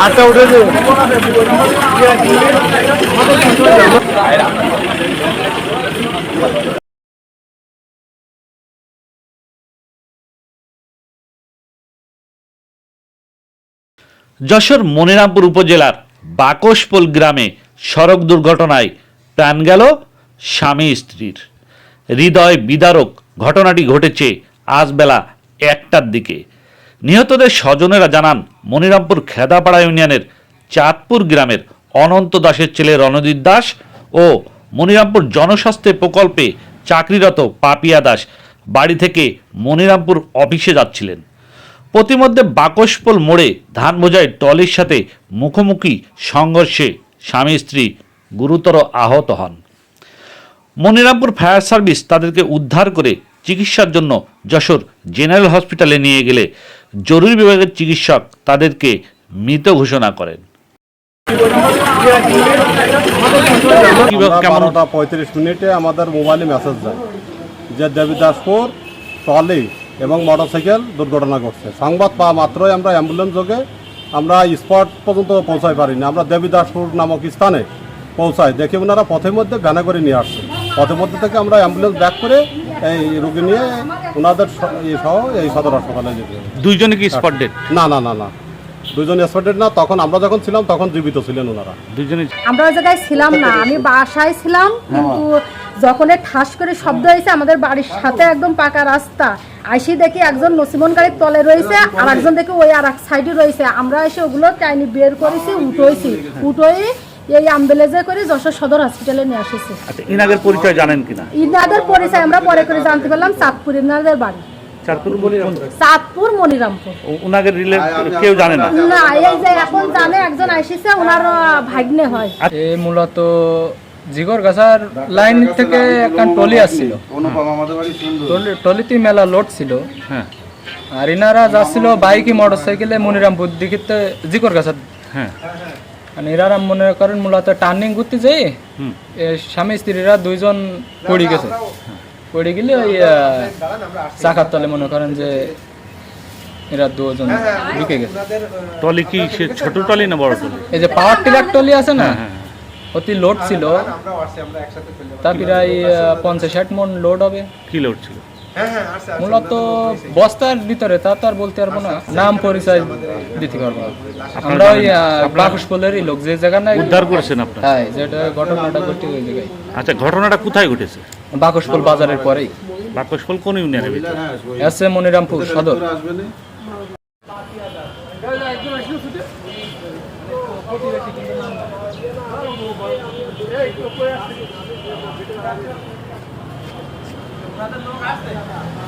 হাতটা উঠেছে যশোর মনিরামপুর উপজেলার বাকশপোল গ্রামে সড়ক দুর্ঘটনায় প্রাণ গেল স্বামী স্ত্রীর। হৃদয় বিদারক ঘটনাটি ঘটেছে আজ বেলা একটার দিকে। নিহতদের স্বজনেরা জানান, মনিরামপুর খেদাপাড়া ইউনিয়নের চাঁদপুর গ্রামের অনন্ত দাসের ছেলে রণদীপ দাস ও মনিরামপুর জনস্বাস্থ্য প্রকল্পে চাকরিরত পাপিয়া দাস বাড়ি থেকে মনিরামপুর অফিসে যাচ্ছিলেন। প্রতিমধ্যে বাকসপোল মোড়ে ধান বোঝাই টলির সাথে মুখোমুখি সংঘর্ষে স্বামী স্ত্রী গুরুতর আহত হন। মনিরামপুর ফায়ার সার্ভিস তাদেরকে উদ্ধার করে চিকিৎসার জন্য যশোর জেনারেল হসপিটালে নিয়ে গেলে জরুরি বিভাগের চিকিৎসক তাদেরকে মৃত ঘোষণা করেন। বারোটা পঁয়ত্রিশ মিনিটে আমাদের মোবাইলে মেসেজ যায় যে দেবীদাসপুর ট্রলি এবং মোটরসাইকেল দুর্ঘটনা ঘটছে। সংবাদ পাওয়া মাত্রই আমরা অ্যাম্বুলেন্স যোগে আমরা স্পট পর্যন্ত পৌঁছাই পারিনি। আমরা দেবীদাসপুর নামক স্থানে পৌঁছাই। দেখে ওনারা পথের মধ্যে ভ্যানে করে নিয়ে আসছে। পথের মধ্যে থেকে আমরা অ্যাম্বুলেন্স ব্যাক করে এই রুগী নিয়ে ওনাদের এই সহ এই সদর হাসপাতালে যেতে দুইজনে কি স্পট ডেট না না না না। দুজন এক্সপার্টেড না তখন আমরা যখন ছিলাম তখন জীবিত ছিলেন ওনারা। দুইজনে আমরা ওই জায়গায় ছিলাম না আমি বাসায় ছিলাম কিন্তু যখন ঠাস করে শব্দ হয়েছে আমাদের বাড়ির সাথে একদম পাকা রাস্তা। আইসি দেখি একজন নসিমন গাড়ির তলে রয়েছে আর একজন দেখি ওই আর এক সাইডে রয়েছে। আমরা এসে ওগুলো টাইনি বের করেছি উঠোইছি। উঠোই এই অ্যাম্বুলেন্সে করে যশোর সদর হসপিটালে নিয়ে এসেছি আচ্ছা ইনাগের পরিচয় জানেন কিনা? ইনাদের পরিচয় আমরা পরে করে জানতে পারলাম চাঁদপুর ইনাদের বাড়ি। চাঁদপুর মনিরামপুর। রিলে কেউ জানে না? না এই যে এখন জানে একজন আইসিছে ওনার ভাগ্নে হয়। এ মূলত জিগর গাছার লাইন থেকে একটা টলি আসছিল। টলি- টলিতে মেলা লোড ছিল। হ্যাঁ। আর ইনারা যাচ্ছিল বাইকে মোটর সাইকেলে মনিরামপুর দিকে জিগর গাছার হ্যাঁ। আর এনারা মনে করেন মূলত টার্নিং করতে যাই এ স্বামী স্ত্রীরা দুইজন পড়ে গেছে। পড়ে গেলে ওই চাকার তলে মনে করেন যে এরা দুজন ঢুকে গেছে। টলি কি সে ছোট টলি না বড় টলি? এই যে পাওয়ার টিলার টলি আছে না হ্যাঁ অতি লোড ছিল। তা প্রায় পঞ্চাশ ষাট মন লোড হবে। কি লোড ছিল? মূলত বস্তার ভিতরে তা তো আর বলতে পারব না। নাম পরিচয় দিতে পারব। আমরা ওই বাকুশপোলেরই লোক। যে জায়গা নাই উদ্ধার করেছেন আপনার? হ্যাঁ যেটা ঘটনাটা ঘটে ওই জায়গায়। আচ্ছা ঘটনাটা কোথায় ঘটেছে? বাকুশপোল বাজারের পরেই। বাকশফল কোন ইউনিয়নের ভিতরে? এসে মনিরামপুর সদর। লোক আসছে